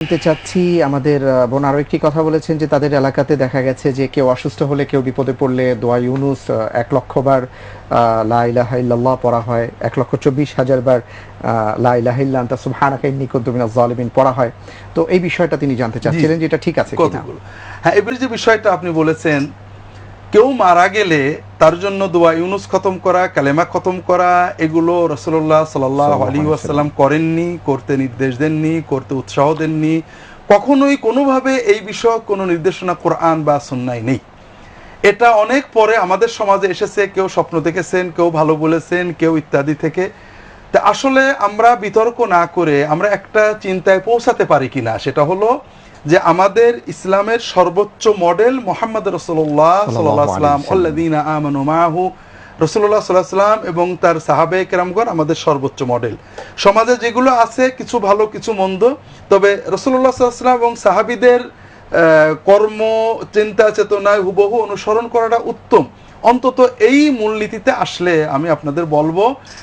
জানতে চাচ্ছি আমাদের বোন আরও একটি কথা বলেছেন যে তাদের এলাকাতে দেখা গেছে যে কেউ অসুস্থ হলে কেউ বিপদে পড়লে দোয়া ইউনুস এক লক্ষ বার আহ, লা ইলাহা ইল্লাল্লাহ পড়া হয় এক লক্ষ চব্বিশ হাজার বার আহ, লা ইলাহা ইল্লা আনতা সুবহানাকা ইন্নী কুনতু জালিমিন পড়া হয়। তো এই বিষয়টা তিনি জানতে চাচ্ছিলেন যে এটা ঠিক আছে কিনা। হ্যাঁ এবারে যে বিষয়টা আপনি বলেছেন কেউ মারা গেলে তার জন্য দোয়া ইউনুস খতম করা কালেমা খতম করা এগুলো রসল্লাহ সাল্লাহ আলী ওয়াসাল্লাম করেননি করতে নির্দেশ দেননি করতে উৎসাহ দেননি। কখনোই কোনোভাবে এই বিষয়ে কোনো নির্দেশনা কোরআন বা সুন্নাই নেই। এটা অনেক পরে আমাদের সমাজে এসেছে কেউ স্বপ্ন দেখেছেন কেউ ভালো বলেছেন কেউ ইত্যাদি থেকে। তা আসলে আমরা বিতর্ক না করে আমরা একটা চিন্তায় পৌঁছাতে পারি কিনা সেটা হলো যে আমাদের ইসলামের সর্বোচ্চ মডেল মোহাম্মদ রসুল্লাহ সাল্লাহ সাল্লাম আল্লাদিনা আমানু মাহু রসুল্লাহ সাল্লাহ সাল্লাম এবং তার সাহাবে কেরামগণ আমাদের সর্বোচ্চ মডেল। সমাজে যেগুলো আছে কিছু ভালো কিছু মন্দ তবে রসুল্লাহ সাল্লাহ সাল্লাম এবং সাহাবিদের আহ, কর্ম চিন্তা চেতনায় হুবহু অনুসরণ করাটা উত্তম। অন্তত এই মূলনীতিতে আসলে আমি আপনাদের বলব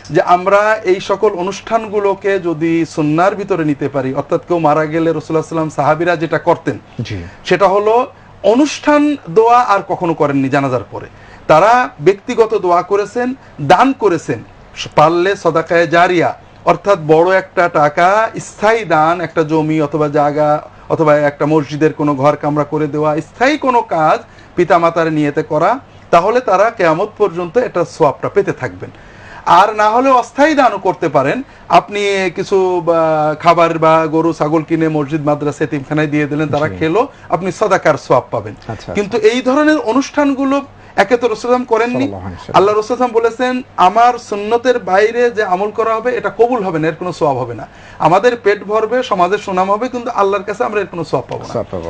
যে আমরা এই সকল অনুষ্ঠানগুলোকে যদি সুন্নার ভিতরে নিতে পারি অর্থাৎ কেউ মারা গেলে রসুল্লাহ সাল্লাম সাহাবিরা যেটা করতেন সেটা হলো অনুষ্ঠান দোয়া আর কখনো করেননি জানাজার পরে। তারা ব্যক্তিগত দোয়া করেছেন দান করেছেন। পারলে সদাকায় জারিয়া অর্থাৎ বড় একটা টাকা স্থায়ী দান একটা জমি অথবা জায়গা অথবা একটা মসজিদের কোনো ঘর কামরা করে দেওয়া স্থায়ী কোনো কাজ পিতামাতার নিয়েতে করা তাহলে তারা কেয়ামত পর্যন্ত এটা সোয়াবটা পেতে থাকবেন। আর না হলে অস্থায়ী দানও করতে পারেন। আপনি কিছু খাবার বা গরু ছাগল কিনে মসজিদ মাদ্রাসা তিমখানায় দিয়ে দিলেন তারা। খেলো আপনি সদাকার সোয়াব পাবেন। আচ্ছা, কিন্তু এই ধরনের অনুষ্ঠানগুলো একে তো রসুলাম করেননি। আল্লাহ রসুলাম বলেছেন আমার সুন্নতের বাইরে যে আমল করা হবে এটা কবুল হবে না এর কোনো সোয়াব হবে না। আমাদের পেট ভরবে সমাজের সুনাম হবে কিন্তু আল্লাহর কাছে আমরা এর কোনো সোয়াব পাবো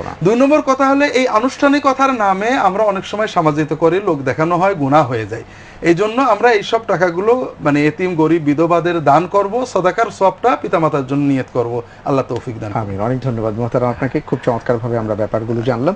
না। দুই নম্বর কথা হলে এই আনুষ্ঠানিকতার নামে আমরা অনেক সময় সামাজিত করে লোক দেখানো হয় গুণা হয়ে যায়। এই জন্য আমরা এইসব টাকাগুলো মানে এতিম গরিব বিধবাদের দান করব সদাকার সবটা পিতামাতার জন্য নিয়ত করব। আল্লাহ তৌফিক দান। আমিন। অনেক ধন্যবাদ। মোহতারাম আপনাকে খুব চমৎকারভাবে আমরা ব্যাপারগুলো জানলাম।